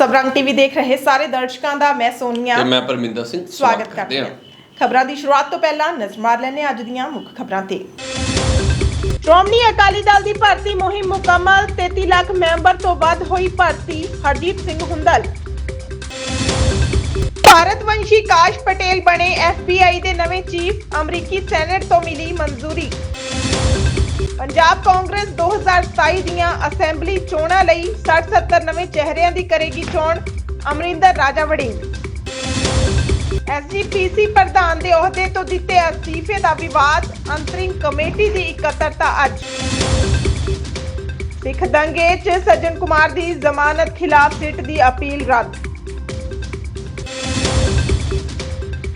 ਸਬਰੰਗ TV ਦੇਖ ਰਹੇ ਸਾਰੇ ਦਰਸ਼ਕਾਂ ਦਾ ਮੈਂ ਸੋਨੀਆ ਤੇ ਮੈਂ ਪਰਮਿੰਦਰ ਸਿੰਘ ਸਵਾਗਤ ਕਰਦੀ ਹਾਂ। ਖਬਰਾਂ ਦੀ ਸ਼ੁਰੂਆਤ ਤੋਂ ਪਹਿਲਾਂ ਨਜ਼ਰ ਮਾਰ ਹਾਂ ਅੱਜ ਦੀਆਂ ਮੁੱਖ ਖਬਰਾਂ ਤੇ। ਸ਼੍ਰੋਮਣੀ ਅਕਾਲੀ ਦਲ ਦੀ ਭਰਤੀ ਮੁਹਿੰਮ ਮੁਕੰਮਲ 33 ਲੱਖ ਮੈਂਬਰ ਤੋਂ ਵੱਧ ਹੋਈ ਭਰਤੀ ਹਰਜੀਤ ਸਿੰਘ ਹੁੰਦਲ। ਭਾਰਤ ਵੰਸ਼ੀ ਕਾਸ਼ ਪਟੇਲ ਬਣੇ FBI ਦੇ ਨਵੇਂ ਚੀਫ ਅਮਰੀਕੀ ਸੈਨੇਟ ਤੋਂ ਮਿਲੀ ਮਨਜ਼ੂਰੀ। ਪੰਜਾਬ ਕਾਂਗਰਸ 2027 ਦੀਆਂ ਅਸੈਂਬਲੀ ਚੋਣਾਂ ਲਈ 60-70 ਨਵੇਂ ਚਿਹਰਿਆਂ ਦੀ ਕਰੇਗੀ ਚੋਣ, ਅਮਰਿੰਦਰ ਰਾਜਾ ਵੜਿੰਗ ਐਸਜੀਪੀਸੀ ਪ੍ਰਧਾਨ ਦੇ ਅਹੁਦੇ ਤੋਂ ਦਿੱਤੇ ਅਸਤੀਫੇ ਦਾ ਵਿਵਾਦ ਅੰਤਰਿਮ ਕਮੇਟੀ ਦੀ ਇਕੱਤਰਤਾ ਅੱਜ। ਸਿੱਖ ਦੰਗੇ 'ਚ ਸੱਜਣ ਕੁਮਾਰ ਦੀ ਜ਼ਮਾਨਤ ਖਿਲਾਫ ਸਿੱਟ ਦੀ ਅਪੀਲ ਰੱਦ।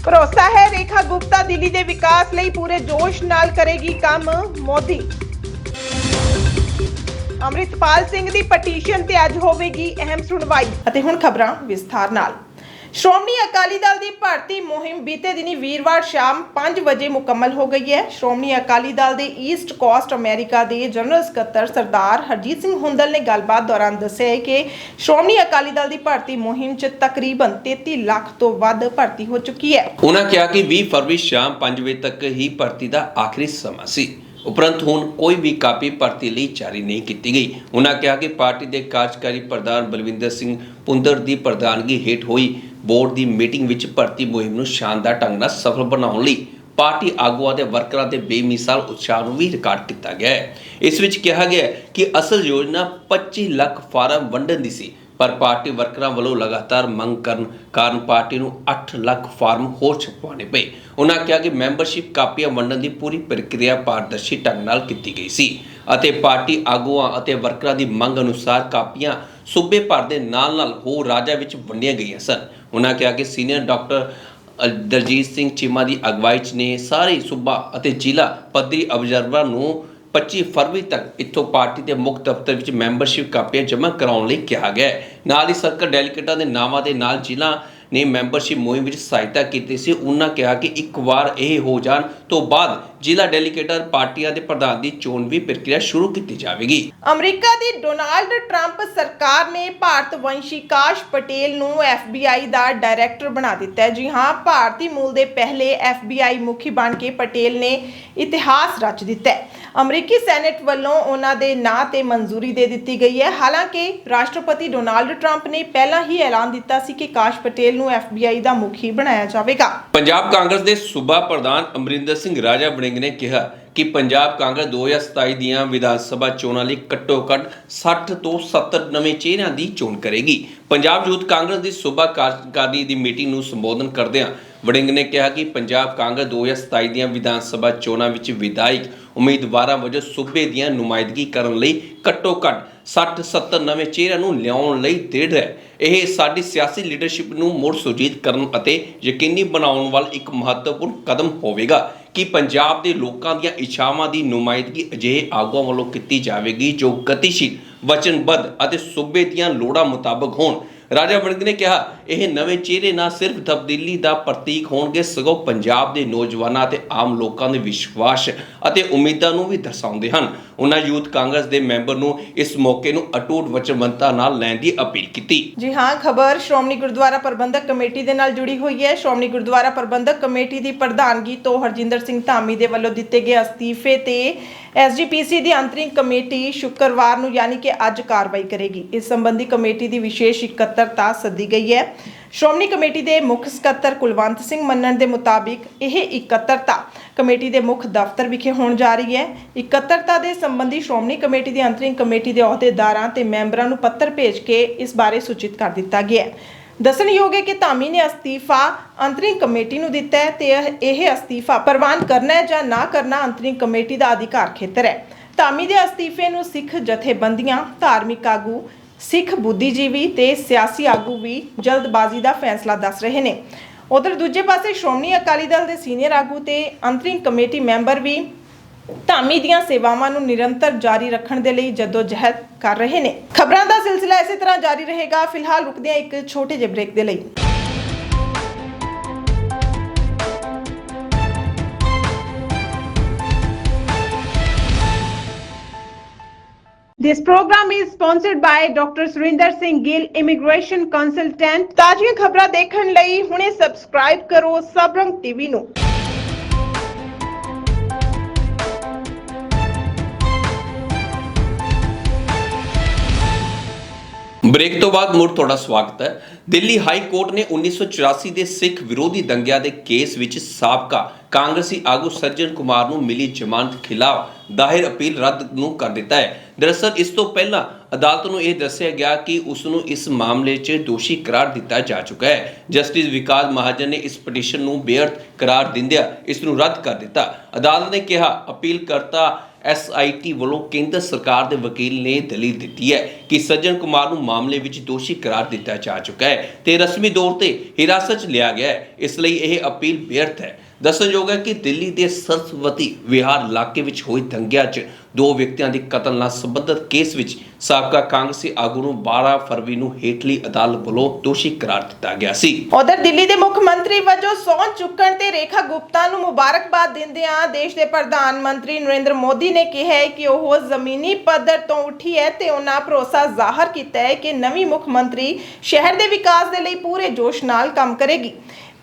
ਭਰੋਸਾ ਹੈ ਰੇਖਾ ਗੁਪਤਾ ਦਿੱਲੀ ਦੇ ਵਿਕਾਸ ਲਈ ਪੂਰੇ ਜੋਸ਼ ਨਾਲ ਕਰੇਗੀ ਕੰਮ ਮੋਦੀ। ਅੰਮ੍ਰਿਤਪਾਲ ਸਿੰਘ ਦੀ ਪਟੀਸ਼ਨ ਤੇ ਅੱਜ ਹੋਵੇਗੀ ਅਹਿਮ ਸੁਣਵਾਈ। ਅਤੇ ਹੁਣ ਖਬਰਾਂ ਵਿਸਥਾਰ ਨਾਲ। ਸ਼੍ਰੋਮਣੀ ਅਕਾਲੀ ਦਲ ਦੀ ਭਰਤੀ ਮੁਹਿੰਮ ਬੀਤੇ ਦਿਨੀ ਵੀਰਵਾਰ ਸ਼ਾਮ 5 ਵਜੇ ਮੁਕੰਮਲ ਹੋ ਗਈ ਹੈ। ਸ਼੍ਰੋਮਣੀ ਅਕਾਲੀ ਦਲ ਦੇ ਈਸਟ ਕੋਸਟ ਅਮਰੀਕਾ ਦੇ ਜਨਰਲ ਸਕੱਤਰ ਸਰਦਾਰ ਹਰਜੀਤ ਸਿੰਘ ਹੁੰਦਲ ਨੇ ਗੱਲਬਾਤ ਦੌਰਾਨ ਦੱਸਿਆ ਕਿ ਸ਼੍ਰੋਮਣੀ ਅਕਾਲੀ ਦਲ ਦੀ ਭਰਤੀ ਮੁਹਿੰਮ 'ਚ ਤਕਰੀਬਨ 33 ਲੱਖ ਤੋਂ ਵੱਧ ਭਰਤੀ ਹੋ ਚੁੱਕੀ ਹੈ। ਉਹਨਾਂ ਕਿਹਾ ਕਿ 20 ਫਰਵਰੀ ਸ਼ਾਮ 5 ਵਜੇ ਤੱਕ ਹੀ ਭਰਤੀ ਦਾ ਆਖਰੀ ਸਮਾਂ ਸੀ। ਉਪਰੰਤ ਹੁਣ ਕੋਈ ਵੀ ਕਾਪੀ ਭਰਤੀ ਲਈ ਜਾਰੀ ਨਹੀਂ ਕੀਤੀ ਗਈ। ਉਹਨਾਂ ਕਿਹਾ ਕਿ ਪਾਰਟੀ ਦੇ ਕਾਰਜਕਾਰੀ ਪ੍ਰਧਾਨ ਬਲਵਿੰਦਰ ਸਿੰਘ ਪੁੰਦਰ ਦੀ ਪ੍ਰਧਾਨਗੀ ਹੇਠ ਹੋਈ ਬੋਰਡ ਦੀ ਮੀਟਿੰਗ ਵਿੱਚ ਭਰਤੀ ਮੁਹਿੰਮ ਨੂੰ ਸ਼ਾਨਦਾਰ ਢੰਗ ਨਾਲ ਸਫਲ ਬਣਾਉਣ ਲਈ ਪਾਰਟੀ ਆਗੂਆਂ ਦੇ ਵਰਕਰਾਂ ਦੇ ਬੇਮਿਸਾਲ ਉਤਸ਼ਾਹ ਨੂੰ ਵੀ ਰਿਕਾਰਡ ਕੀਤਾ ਗਿਆ ਹੈ। ਇਸ ਵਿੱਚ ਕਿਹਾ ਗਿਆ ਕਿ ਅਸਲ ਯੋਜਨਾ 25 ਲੱਖ ਫਾਰਮ ਵੰਡਣ ਦੀ ਸੀ। ਪਰ ਪਾਰਟੀ ਵਰਕਰਾਂ ਵੱਲੋਂ ਲਗਾਤਾਰ ਮੰਗ ਕਰਨ ਕਾਰਨ ਪਾਰਟੀ ਨੂੰ 8 ਲੱਖ ਫਾਰਮ ਹੋਰ ਛਪਵਾਉਣੇ ਪਏ। ਉਹਨਾਂ ਕਿਹਾ ਕਿ ਮੈਂਬਰਸ਼ਿਪ ਕਾਪੀਆਂ ਵੰਡਣ ਦੀ ਪੂਰੀ ਪ੍ਰਕਿਰਿਆ ਪਾਰਦਰਸ਼ੀ ਢੰਗ ਨਾਲ ਕੀਤੀ ਗਈ ਸੀ ਅਤੇ ਪਾਰਟੀ ਆਗੂਆਂ ਅਤੇ ਵਰਕਰਾਂ ਦੀ ਮੰਗ ਅਨੁਸਾਰ ਕਾਪੀਆਂ ਸੂਬੇ ਭਰ ਦੇ ਨਾਲ-ਨਾਲ ਹੋਰ ਰਾਜਾਂ ਵਿੱਚ ਵੰਡੀਆਂ ਗਈਆਂ ਸਨ। ਉਹਨਾਂ ਕਿਹਾ ਕਿ ਸੀਨੀਅਰ ਡਾਕਟਰ ਅ- ਦਲਜੀਤ ਸਿੰਘ ਚੀਮਾ ਦੀ ਅਗਵਾਈ 'ਚ ਨੇ। ਸਾਰੇ ਸੂਬਾ ਅਤੇ ਜ਼ਿਲ੍ਹਾ ਪੱਧਰੀ ਅਬਜ਼ਰਵਰ ਨੂੰ 25 ਫਰਵਰੀ ਤੱਕ ਇੱਥੋਂ ਪਾਰਟੀ ਦੇ ਮੁੱਖ ਦਫ਼ਤਰ ਵਿੱਚ ਮੈਂਬਰਸ਼ਿਪ ਕਾਪੀਆਂ ਜਮ੍ਹਾਂ ਕਰਾਉਣ ਲਈ ਕਿਹਾ ਗਿਆ ਨਾਲ ਹੀ ਸਰਕਲ ਡੈਲੀਗੇਟਾਂ ਦੇ ਨਾਵਾਂ ਦੇ ਨਾਲ ਜ਼ਿਲ੍ਹਾ ਨੇ ਮੈਂਬਰਸ਼ਿਪ ਮੁਹਿੰਮ ਵਿੱਚ ਸਹਾਇਤਾ ਕੀਤੀ ਸੀ। ਉਹਨਾਂ ਕਿਹਾ ਕਿ ਇੱਕ ਵਾਰ ਇਹ ਹੋ ਜਾਣ ਤੋਂ ਬਾਅਦ ਜ਼ਿਲ੍ਹਾ ਡੈਲੀਗੇਟਰ ਪਾਰਟੀਆਂ ਦੇ ਪ੍ਰਧਾਨ ਦੀ ਚੋਣ ਵੀ ਪ੍ਰਕਿਰਿਆ ਸ਼ੁਰੂ ਕੀਤੀ ਜਾਵੇਗੀ। ਅਮਰੀਕਾ ਦੀ ਡੋਨਾਲਡ ਟਰੰਪ ਸਰਕਾਰ ਨੇ ਭਾਰਤ ਵੰਸ਼ੀ ਕਾਸ਼ ਪਟੇਲ ਨੂੰ FBI ਦਾ ਡਾਇਰੈਕਟਰ ਬਣਾ ਦਿੱਤਾ ਹੈ। ਜੀ ਹਾਂ ਭਾਰਤੀ ਮੂਲ ਦੇ ਪਹਿਲੇ FBI ਮੁਖੀ ਬਣ ਕੇ ਪਟੇਲ ਨੇ ਇਤਿਹਾਸ ਰਚ ਦਿੱਤਾ ਹੈ। ਅਮਰੀਕੀ ਸੈਨੇਟ ਵੱਲੋਂ ਉਹਨਾਂ ਦੇ ਨਾਂ ਤੇ ਮਨਜ਼ੂਰੀ ਦੇ ਦਿੱਤੀ ਗਈ ਹੈ। ਹਾਲਾਂਕਿ ਰਾਸ਼ਟਰਪਤੀ ਡੋਨਾਲਡ ਟਰੰਪ ਨੇ ਪਹਿਲਾਂ ਹੀ ਐਲਾਨ ਦਿੱਤਾ ਸੀ ਕਿ ਕਾਸ਼ ਪਟੇਲ ਨੂੰ FBI ਦਾ ਮੁਖੀ ਬਣਾਇਆ ਜਾਵੇਗਾ। ਪੰਜਾਬ ਕਾਂਗਰਸ ਦੇ ਸੂਬਾ ਪ੍ਰਧਾਨ ਅਮਰਿੰਦਰ ਸਿੰਘ ਰਾਜਾ ਵੜਿੰਗ ਨੇ ਕਿਹਾ ਕਿ ਪੰਜਾਬ ਕਾਂਗਰਸ 2027 ਦੀਆਂ ਵਿਧਾਨ ਸਭਾ ਚੋਣਾਂ ਲਈ ਘੱਟੋ-ਘੱਟ 60 ਤੋਂ 70 ਨਵੇਂ ਚਿਹਰਿਆਂ ਦੀ ਚੋਣ ਕਰੇਗੀ। ਪੰਜਾਬ ਯੂਥ ਕਾਂਗਰਸ ਦੀ ਸੂਬਾ ਕਾਰਜਕਾਰੀ ਦੀ ਮੀਟਿੰਗ ਨੂੰ ਸੰਬੋਧਨ ਕਰਦਿਆਂ ਵੜਿੰਗ ਨੇ ਕਿਹਾ ਕਿ ਪੰਜਾਬ ਕਾਂਗਰਸ 2027 ਦੀਆਂ ਵਿਧਾਨ ਸਭਾ ਚੋਣਾਂ ਵਿੱਚ ਵਿਧਾਇਕ ਉਮੀਦਵਾਰਾਂ ਵਜੋਂ ਸੂਬੇ ਦੀਆਂ ਨੁਮਾਇੰਦਗੀ ਕਰਨ ਲਈ ਘੱਟੋ-ਘੱਟ 60-70 ਨਵੇਂ ਚਿਹਰਿਆਂ ਨੂੰ ਲਿਆਉਣ ਲਈ ਦ੍ਰਿੜ ਹੈ। ਇਹ ਸਾਡੀ ਸਿਆਸੀ ਲੀਡਰਸ਼ਿਪ ਨੂੰ ਮੁੜ ਸੁਰਜੀਤ ਕਰਨ ਅਤੇ ਯਕੀਨੀ ਬਣਾਉਣ ਵੱਲ ਇੱਕ ਮਹੱਤਵਪੂਰਨ ਕਦਮ ਹੋਵੇਗਾ ਕਿ ਪੰਜਾਬ ਦੇ ਲੋਕਾਂ ਦੀਆਂ ਇੱਛਾਵਾਂ ਦੀ ਨੁਮਾਇੰਦਗੀ ਅਜਿਹੇ ਆਗੂਆਂ ਵੱਲੋਂ ਕੀਤੀ ਜਾਵੇਗੀ ਜੋ ਗਤੀਸ਼ੀਲ, ਵਚਨਬੱਧ ਅਤੇ ਸੂਬੇ ਦੀਆਂ ਲੋੜਾਂ ਮੁਤਾਬਕ ਹੋਣ। ਰਾਜਾ ਵੜਿੰਗ ਨੇ ਕਿਹਾ ਇਹ ਨਵੇਂ ਚਿਹਰੇ ਨਾ ਸਿਰਫ ਤਬਦੀਲੀ ਦਾ ਪ੍ਰਤੀਕ ਹੋਣਗੇ, ਸਗੋਂ ਪੰਜਾਬ ਦੇ ਨੌਜਵਾਨਾਂ ਅਤੇ ਆਮ ਲੋਕਾਂ ਦੇ ਵਿਸ਼ਵਾਸ ਅਤੇ ਉਮੀਦਾਂ ਨੂੰ ਵੀ ਦਰਸਾਉਂਦੇ ਹਨ। ਉਹਨਾਂ ਯੂਥ ਕਾਂਗਰਸ ਦੇ ਮੈਂਬਰ ਨੂੰ ਇਸ ਮੌਕੇ ਨੂੰ ਅਟੂਟ ਵਚਨਬੱਧਤਾ ਨਾਲ ਲੈਣ ਦੀ ਅਪੀਲ ਕੀਤੀ। ਜੀ ਹਾਂ, ਖਬਰ ਸ਼੍ਰੋਮਣੀ ਗੁਰਦੁਆਰਾ ਪ੍ਰਬੰਧਕ ਕਮੇਟੀ ਦੇ ਨਾਲ ਜੁੜੀ ਹੋਈ ਹੈ। ਸ਼੍ਰੋਮਣੀ ਗੁਰਦੁਆਰਾ ਪ੍ਰਬੰਧਕ ਕਮੇਟੀ ਦੀ ਪ੍ਰਧਾਨਗੀ ਤੋਂ ਹਰਜਿੰਦਰ ਸਿੰਘ ਧਾਮੀ ਦੇ ਵੱਲੋਂ ਦਿੱਤੇ ਗਏ ਅਸਤੀਫੇ ਤੇ ਐਸਜੀਪੀਸੀ ਦੀ ਅੰਤਰਿੰਗ ਕਮੇਟੀ ਸ਼ੁੱਕਰਵਾਰ ਨੂੰ ਯਾਨੀ ਕਿ ਅੱਜ ਕਾਰਵਾਈ ਕਰੇਗੀ। ਇਸ ਸੰਬੰਧੀ ਕਮੇਟੀ ਦੀ ਵਿਸ਼ੇਸ਼ ਇਕੱਤਰਤਾ ਸੱਦੀ ਗਈ ਹੈ। ਸ਼੍ਰੋਮਣੀ ਕਮੇਟੀ ਦੇ ਮੁੱਖ ਸਕੱਤਰ ਕੁਲਵੰਤ ਸਿੰਘ ਮੰਨਣ ਦੇ ਮੁਤਾਬਿਕ ਇਹ ਇਕੱਤਰਤਾ ਕਮੇਟੀ ਦੇ ਮੁੱਖ ਦਫ਼ਤਰ ਵਿਖੇ ਹੋਣ ਜਾ ਰਹੀ ਹੈ। ਇਕੱਤਰਤਾ ਦੇ ਸੰਬੰਧੀ ਸ਼੍ਰੋਮਣੀ ਕਮੇਟੀ ਦੀ ਅੰਤਰਿੰਗ ਕਮੇਟੀ ਦੇ ਅਹੁਦੇਦਾਰਾਂ ਤੇ ਮੈਂਬਰਾਂ ਨੂੰ ਪੱਤਰ ਭੇਜ ਕੇ ਇਸ ਬਾਰੇ ਸੂਚਿਤ ਕਰ ਦਿੱਤਾ ਗਿਆ ਹੈ। ਦੱਸਣਯੋਗ ਹੈ ਕਿ ਧਾਮੀ ਨੇ ਅਸਤੀਫਾ ਅੰਤਰਿੰਗ ਕਮੇਟੀ ਨੂੰ ਦਿੱਤਾ ਹੈ ਤੇ ਇਹ- ਅਸਤੀਫਾ ਪ੍ਰਵਾਨ ਕਰਨਾ ਹੈ ਜਾਂ ਨਾ ਕਰਨਾ ਅੰਤਰਿੰਗ ਕਮੇਟੀ ਦਾ ਅਧਿਕਾਰ ਖੇਤਰ ਹੈ। ਧਾਮੀ ਦੇ ਅਸਤੀਫੇ ਨੂੰ ਸਿੱਖ ਜਥੇਬੰਦੀਆਂ, ਧਾਰਮਿਕ ਆਗੂ ਸਿੱਖ ਬੁੱਧੀਜੀਵੀ ਤੇ ਸਿਆਸੀ ਆਗੂ ਵੀ ਜਲਦਬਾਜ਼ੀ ਦਾ ਫੈਸਲਾ ਦੱਸ ਰਹੇ ਨੇ। ਉਧਰ ਦੂਜੇ ਪਾਸੇ ਸ਼੍ਰੋਮਣੀ ਅਕਾਲੀ ਦਲ ਦੇ ਸੀਨੀਅਰ ਆਗੂ ਤੇ ਅੰਤਰਿੰਗ ਕਮੇਟੀ ਮੈਂਬਰ ਵੀ ਧਾਮੀ ਦੀਆਂ ਸੇਵਾਵਾਂ ਨੂੰ ਨਿਰੰਤਰ ਜਾਰੀ ਰੱਖਣ ਦੇ ਲਈ ਜਦੋਜਹਿਦ ਕਰ ਰਹੇ ਨੇ। ਖਬਰਾਂ ਦਾ ਸਿਲਸਿਲਾ ਇਸੇ ਤਰ੍ਹਾਂ ਜਾਰੀ ਰਹੇਗਾ। ਫਿਲਹਾਲ ਰੁਕਦੇ ਹਾਂ ਇੱਕ ਛੋਟੇ ਜਿਹੇ ਬ੍ਰੇਕ ਦੇ ਲਈ। This program is sponsored by Dr. Surinder Singh Gill, Immigration Consultant. ਤਾਜ਼ੀਆਂ ਖਬਰਾਂ ਦੇਖਣ ਲਈ ਹੁਣੇ ਸਬਸਕ੍ਰਾਈਬ ਕਰੋ ਸਬਰੰਗ ਟੀਵੀ ਨੂੰ ਬ੍ਰੇਕ ਤੋਂ ਬਾਅਦ ਮੁੜ ਤੁਹਾਡਾ ਸਵਾਗਤ ਹੈ ਦਿੱਲੀ ਹਾਈ ਕੋਰਟ ਨੇ 1984 ਦੇ ਸਿੱਖ ਵਿਰੋਧੀ ਦੰਗਿਆਂ ਦੇ ਕੇਸ ਵਿੱਚ ਸਾਬਕਾ ਕਾਂਗਰਸੀ ਆਗੂ ਸੱਜਣ ਕੁਮਾਰ ਨੂੰ ਮਿਲੀ ਜ਼ਮਾਨਤ ਖਿਲਾਫ ਦਾਇਰ ਅਪੀਲ ਰੱਦ ਨੂੰ ਕਰ ਦਿੱਤਾ ਹੈ। ਦਰਅਸਲ, ਇਸ ਤੋਂ ਪਹਿਲਾਂ ਅਦਾਲਤ ਨੂੰ ਇਹ ਦੱਸਿਆ ਗਿਆ ਕਿ ਉਸ ਨੂੰ ਇਸ ਮਾਮਲੇ 'ਚ ਦੋਸ਼ੀ ਕਰਾਰ ਦਿੱਤਾ ਜਾ ਚੁੱਕਾ ਹੈ। ਜਸਟਿਸ ਵਿਕਾਸ ਮਹਾਜਨ ਨੇ ਇਸ ਪਟੀਸ਼ਨ ਨੂੰ ਬੇਅਰਥ ਕਰਾਰ ਦਿੰਦਿਆਂ ਇਸ ਨੂੰ ਰੱਦ ਕਰ ਦਿੱਤਾ। ਅਦਾਲਤ ਨੇ ਕਿਹਾ ਅਪੀਲ ਅਪੀਲਕਰਤਾ ਐਸਆਈਟੀ ਵੱਲੋਂ ਕੇਂਦਰ ਸਰਕਾਰ ਦੇ ਵਕੀਲ ਨੇ ਦਲੀਲ ਦਿੱਤੀ ਹੈ ਕਿ ਸੱਜਣ ਕੁਮਾਰ ਨੂੰ ਮਾਮਲੇ ਵਿੱਚ ਦੋਸ਼ੀ ਕਰਾਰ ਦਿੱਤਾ ਜਾ ਚੁੱਕਾ ਹੈ ਤੇ ਰਸਮੀ ਤੌਰ ਤੇ ਹਿਰਾਸਤ 'ਚ ਲਿਆ ਗਿਆ ਹੈ। ਇਸ ਲਈ ਇਹ ਅਪੀਲ ਬੇਅਰਥ ਹੈ। ਦੱਸਣਯੋਗ ਹੈ ਕਿ ਦਿੱਲੀ ਦੇ ਸਰਸਵਤੀ ਵਿਹਾਰ ਇਲਾਕੇ ਵਿੱਚ ਹੋਏ ਦੰਗਿਆਂ 'ਚ ਦੋ ਵਿਅਕਤੀਆਂ ਦੀ ਕਤਲ ਨਾਲ ਸੰਬੰਧਿਤ ਕੇਸ ਵਿੱਚ ਸਾਬਕਾ ਕਾਂਗਰਸੀ ਆਗੂ ਨੂੰ 12 ਫਰਵਰੀ ਨੂੰ ਹੇਠਲੀ ਅਦਾਲਤ ਵੱਲੋਂ ਦੋਸ਼ੀ ਕਰਾਰ ਦਿੱਤਾ ਗਿਆ ਸੀ। ਉਧਰ ਦਿੱਲੀ ਦੇ ਮੁੱਖ ਮੰਤਰੀ ਵਜੋਂ ਸਹੁੰ ਚੁੱਕਣ ਤੇ ਰੇਖਾ ਗੁਪਤਾ ਨੂੰ ਮੁਬਾਰਕਬਾਦ ਦਿੰਦਿਆਂ ਦੇਸ਼ ਦੇ ਪ੍ਰਧਾਨ ਮੰਤਰੀ ਨਰਿੰਦਰ ਮੋਦੀ ਨੇ ਕਿਹਾ ਹੈ ਕਿ ਉਹ ਜ਼ਮੀਨੀ ਪੱਧਰ ਤੋਂ ਉੱਠੀ ਹੈ ਤੇ ਉਹਨਾਂ ਭਰੋਸਾ ਜ਼ਾਹਰ ਕੀਤਾ ਹੈ ਕਿ ਨਵੀਂ ਮੁੱਖ ਮੰਤਰੀ ਸ਼ਹਿਰ ਦੇ ਵਿਕਾਸ ਦੇ ਲਈ ਪੂਰੇ ਜੋਸ਼ ਨਾਲ ਕੰਮ ਕਰੇਗੀ।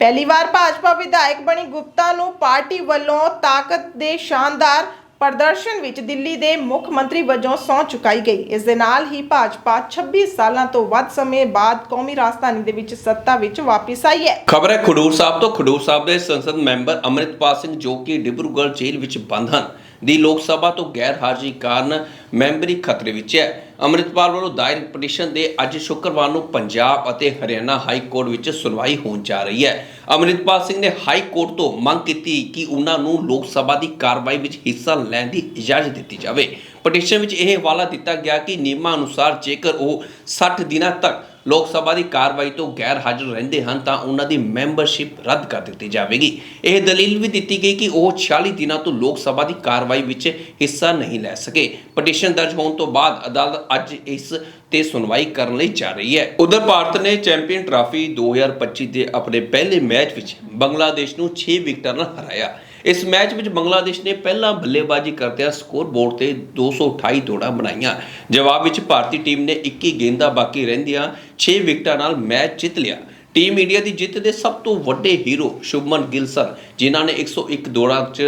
ਪਹਿਲੀ ਵਾਰ ਭਾਜਪਾ ਵਿਧਾਇਕ ਬਣੀ ਗੁਪਤਾ ਨੂੰ ਪਾਰਟੀ ਵੱਲੋਂ ਤਾਕਤ ਦੇ ਸ਼ਾਨਦਾਰ ਪ੍ਰਦਰਸ਼ਨ ਵਿੱਚ ਦਿੱਲੀ ਦੇ ਮੁੱਖ ਮੰਤਰੀ ਵਜੋਂ ਸਹੁੰ ਚੁਕਾਈ ਗਈ। ਇਸ ਦੇ ਨਾਲ ਹੀ ਭਾਜਪਾ 26 ਸਾਲਾਂ ਤੋਂ ਵੱਧ ਸਮੇਂ ਬਾਅਦ ਕੌਮੀ ਰਾਜਧਾਨੀ ਦੇ ਵਿੱਚ ਸੱਤਾ ਵਿੱਚ ਵਾਪਸ ਆਈ ਹੈ। ਖਬਰ ਹੈ, ਖਡੂਰ ਸਾਹਿਬ ਤੋਂ ਖਡੂਰ ਸਾਹਿਬ ਦੇ ਸੰਸਦ ਮੈਂਬਰ ਅੰਮ੍ਰਿਤਪਾਲ ਸਿੰਘ ਜੋ ਕਿ ਡਿਬਰੂਗੜ੍ਹ ਜੇਲ੍ਹ ਵਿੱਚ ਬੰਦ ਹਨ। ਦੀ ਲੋਕ ਸਭਾ ਤੋਂ ਗੈਰ ਹਾਜ਼ਰੀ ਕਾਰਨ ਮੈਂਬਰੀ ਖਤਰੇ ਵਿੱਚ ਹੈ। ਅੰਮ੍ਰਿਤਪਾਲ ਵੱਲੋਂ ਦਾਇਰ ਪਟੀਸ਼ਨ ਦੇ ਅੱਜ ਸ਼ੁੱਕਰਵਾਰ ਨੂੰ ਪੰਜਾਬ ਅਤੇ ਹਰਿਆਣਾ ਹਾਈ ਕੋਰਟ ਵਿੱਚ ਸੁਣਵਾਈ ਹੋਣ ਜਾ ਰਹੀ ਹੈ। ਅੰਮ੍ਰਿਤਪਾਲ ਸਿੰਘ ਨੇ ਹਾਈ ਕੋਰਟ ਤੋਂ ਮੰਗ ਕੀਤੀ ਕਿ ਉਹਨਾਂ ਨੂੰ ਲੋਕ ਸਭਾ ਦੀ ਕਾਰਵਾਈ ਵਿੱਚ ਹਿੱਸਾ ਲੈਣ ਦੀ ਇਜਾਜ਼ਤ ਦਿੱਤੀ ਜਾਵੇ। ਪਟੀਸ਼ਨ ਵਿੱਚ ਇਹ ਹਵਾਲਾ ਦਿੱਤਾ ਗਿਆ ਕਿ ਨਿਯਮਾਂ ਅਨੁਸਾਰ ਜੇਕਰ ਉਹ 60 ਦਿਨਾਂ ਤੱਕ ਲੋਕ ਸਭਾ ਦੀ ਕਾਰਵਾਈ ਤੋਂ ਗੈਰ ਹਾਜ਼ਰ ਰਹਿੰਦੇ ਹਨ ਤਾਂ ਉਹਨਾਂ ਦੀ ਮੈਂਬਰਸ਼ਿਪ ਰੱਦ ਕਰ ਦਿੱਤੀ ਜਾਵੇਗੀ। ਇਹ ਦਲੀਲ ਵੀ ਦਿੱਤੀ ਗਈ ਕਿ ਉਹ 46 ਦਿਨਾਂ ਤੋਂ ਲੋਕ ਸਭਾ ਦੀ ਕਾਰਵਾਈ ਵਿੱਚ ਹਿੱਸਾ ਨਹੀਂ ਲੈ ਸਕੇ। ਪਟੀਸ਼ਨ ਦਰਜ ਹੋਣ ਤੋਂ ਬਾਅਦ ਅਦਾਲਤ ਅੱਜ ਇਸ ਤੇ ਸੁਣਵਾਈ ਕਰਨ ਲਈ ਜਾ ਰਹੀ ਹੈ। ਉਧਰ ਭਾਰਤ ਨੇ ਚੈਂਪੀਅਨ ਟਰਾਫੀ 2025 ਦੇ ਆਪਣੇ ਪਹਿਲੇ ਮੈਚ ਵਿੱਚ ਬੰਗਲਾਦੇਸ਼ ਨੂੰ 6 ਵਿਕਟਾਂ ਨਾਲ ਹਰਾਇਆ। ਇਸ ਮੈਚ ਵਿੱਚ ਬੰਗਲਾਦੇਸ਼ ਨੇ ਪਹਿਲਾਂ ਬੱਲੇਬਾਜ਼ੀ ਕਰਦਿਆਂ ਸਕੋਰ ਬੋਰਡ ਤੇ 228 ਦੌੜਾਂ ਬਣਾਈਆਂ। ਜਵਾਬ ਵਿੱਚ ਭਾਰਤੀ ਟੀਮ ਨੇ 21 ਗੇਂਦਾਂ ਬਾਕੀ ਰਹਿੰਦੀਆਂ 6 ਵਿਕਟਾਂ ਨਾਲ ਮੈਚ ਜਿੱਤ ਲਿਆ। ਟੀਮ ਇੰਡੀਆ ਦੀ ਜਿੱਤ ਦੇ ਸਭ ਤੋਂ ਵੱਡੇ ਹੀਰੋ ਸ਼ੁਭਮਨ ਗਿੱਲ ਸਨ ਜਿਨ੍ਹਾਂ ਨੇ 101 ਦੌੜਾਂ 'ਚ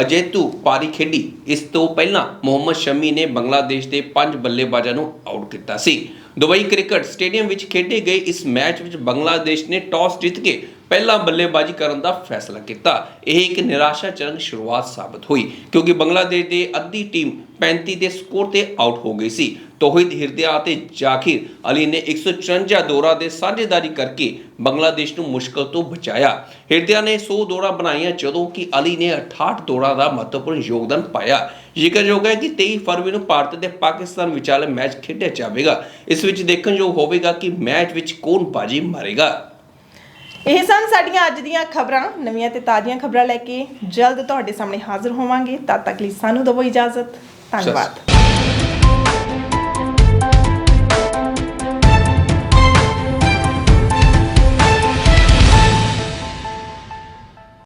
ਅਜੇਤੂ ਪਾਰੀ ਖੇਡੀ। ਇਸ ਤੋਂ ਪਹਿਲਾਂ ਮੁਹੰਮਦ ਸ਼ਮੀ ਨੇ ਬੰਗਲਾਦੇਸ਼ ਦੇ ਪੰਜ ਬੱਲੇਬਾਜ਼ਾਂ ਨੂੰ ਆਊਟ ਕੀਤਾ ਸੀ। ਦੁਬਈ ਕ੍ਰਿਕਟ ਸਟੇਡੀਅਮ ਵਿੱਚ ਖੇਡੇ ਗਏ ਇਸ ਮੈਚ ਵਿੱਚ ਬੰਗਲਾਦੇਸ਼ ਨੇ ਟਾਸ ਜਿੱਤ ਕੇ ਪਹਿਲਾਂ ਬੱਲੇਬਾਜ਼ੀ ਕਰਨ ਦਾ ਫੈਸਲਾ ਕੀਤਾ। ਇਹ ਇੱਕ ਨਿਰਾਸ਼ਾਜਨਕ ਸ਼ੁਰੂਆਤ ਸਾਬਤ ਹੋਈ, ਕਿਉਂਕਿ ਬੰਗਲਾਦੇਸ਼ ਦੇ ਅੱਧੀ ਟੀਮ 35 ਦੇ ਸਕੋਰ ਤੇ ਆਊਟ ਹੋ ਗਈ ਸੀ। ਤੋਹਿਦ ਹਿਰਦਿਆ ਅਤੇ ਜਾਖਿਰ ਅਲੀ ਨੇ 154 ਦੌੜਾਂ ਦੇ ਸਾਂਝੇਦਾਰੀ ਕਰਕੇ ਬੰਗਲਾਦੇਸ਼ ਨੂੰ ਮੁਸ਼ਕਲ ਤੋਂ ਬਚਾਇਆ। ਹਿਰਦਿਆ ਨੇ 100 ਦੌੜਾਂ ਬਣਾਈਆਂ ਜਦੋਂ ਕਿ ਅਲੀ ਨੇ 68 ਦੌੜਾਂ ਦਾ ਮਹੱਤਵਪੂਰਨ ਯੋਗਦਾਨ ਪਾਇਆ। ਜ਼ਿਕਰਯੋਗ ਹੈ ਕਿ 23 ਫਰਵਰੀ ਨੂੰ ਭਾਰਤ ਤੇ ਪਾਕਿਸਤਾਨ ਵਿਚਾਲੇ ਮੈਚ ਖੇਡਿਆ ਜਾਵੇਗਾ। ਇਸ ਵਿੱਚ ਦੇਖਣਯੋਗ ਹੋਵੇਗਾ ਕਿ ਮੈਚ ਵਿੱਚ ਕੌਣ ਬਾਜੀ ਮਾਰੇਗਾ। ਇਹ ਸਨ ਸਾਡੀਆਂ ਅੱਜ ਦੀਆਂ ਖਬਰਾਂ। ਨਵੀਆਂ ਤੇ ਤਾਜ਼ੀਆਂ ਖਬਰਾਂ ਲੈ ਕੇ ਜਲਦ ਤੁਹਾਡੇ ਸਾਹਮਣੇ ਹਾਜ਼ਰ ਹੋਵਾਂਗੇ। ਤਦ ਤੱਕ ਲਈ ਸਾਨੂੰ ਦਿਓ ਇਜਾਜ਼ਤ। ਧੰਨਵਾਦ।